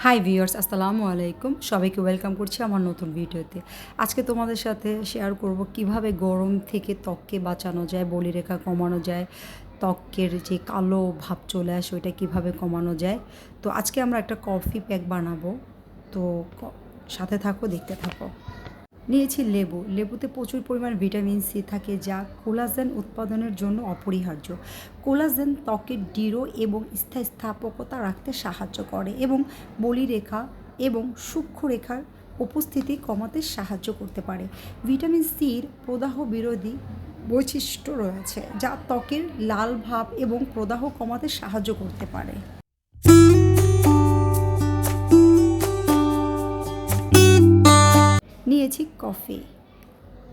Hi viewers আসসালামু আলাইকুম। সবাইকে ওয়েলকাম করছি আমার নতুন ভিডিওতে। আজকে তোমাদের সাথে শেয়ার করব কীভাবে গরম থেকে ত্বককে বাঁচানো যায়, বলিরেখা কমানো যায়, ত্বকের যে কালো ভাব চলে আসে ওইটা কীভাবে কমানো যায়। তো আজকে আমরা একটা কফি প্যাক বানাবো। তো সাথে থাকো, দেখতে থাকো। নিয়েছি লেবু। লেবুতে প্রচুর পরিমাণ ভিটামিন সি থাকে যা কোলাজেন উৎপাদনের জন্য অপরিহার্য। কোলাজেন ত্বকের দৃঢ় এবং স্থায়ী স্থাপকতা রাখতে সাহায্য করে এবং বলিরেখা এবং সূক্ষ্ম রেখার উপস্থিতি কমাতে সাহায্য করতে পারে। ভিটামিন সির প্রদাহ বিরোধী বৈশিষ্ট্য রয়েছে যা ত্বকের লাল ভাব এবং প্রদাহ কমাতে সাহায্য করতে পারে। নিয়েছি কফি।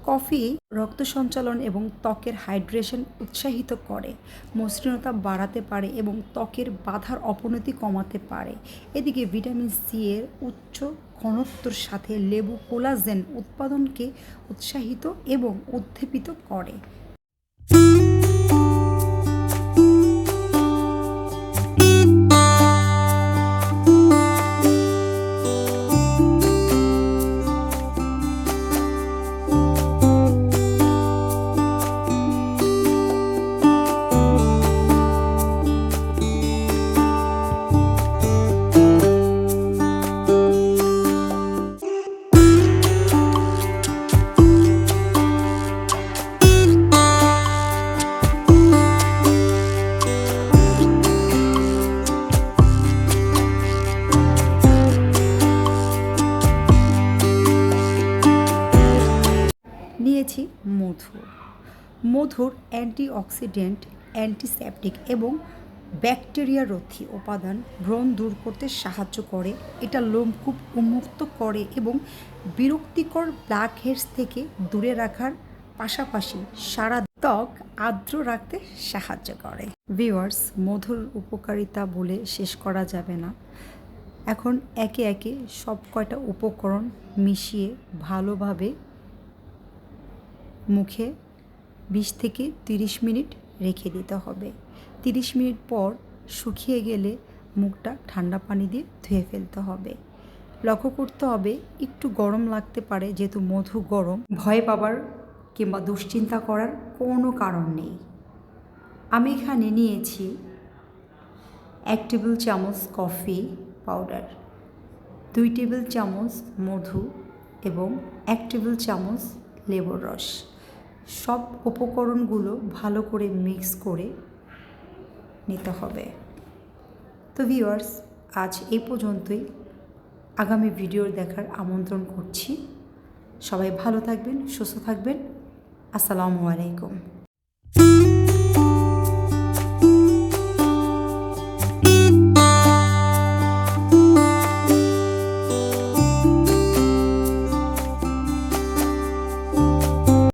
কফি রক্ত সঞ্চালন এবং ত্বকের হাইড্রেশন উৎসাহিত করে, মসৃণতা বাড়াতে পারে এবং ত্বকের বাধার অপনতি কমাতে পারে। এদিকে ভিটামিন সি এর উচ্চ ঘনত্বর সাথে লেবু কোলাজেন উৎপাদনকে উৎসাহিত এবং উদ্দীপিত করে। মধু। মধুর অ্যান্টিঅক্সিডেন্ট, অ্যান্টিসেপটিক এবং ব্যাকটেরিয়া রোধী উপাদান ব্রণ দূর করতে সাহায্য করে। এটা লোমকূপ উন্মুক্ত করে এবং বিরক্তিকর ব্ল্যাক হেডস থেকে দূরে রাখার পাশাপাশি সারা ত্বক আর্দ্র রাখতে সাহায্য করে। ভিওয়ার্স মধুর উপকারিতা বলে শেষ করা যাবে না। এখন একে একে সব কয়টা উপকরণ মিশিয়ে ভালোভাবে মুখে বিশ থেকে তিরিশ মিনিট রেখে দিতে হবে। তিরিশ মিনিট পর শুকিয়ে গেলে মুখটা ঠান্ডা পানি দিয়ে ধুয়ে ফেলতে হবে। লক্ষ্য করতে হবে একটু গরম লাগতে পারে, যেহেতু মধু গরম। ভয় পাবার কিংবা দুশ্চিন্তা করার কোনো কারণ নেই। আমি এখানে নিয়েছি এক টেবিল চামচ কফি পাউডার, দুই টেবিল চামচ মধু এবং এক টেবিল চামচ লেবুর রস। সব উপকরণগুলো ভালো করে মিক্স করে নিতে হবে। তো ভিওয়ার্স আজ এই পর্যন্তই। আগামী ভিডিও দেখার আমন্ত্রণ করছি। সবাই ভালো থাকবেন, সুস্থ থাকবেন। আসসালামু আলাইকুম।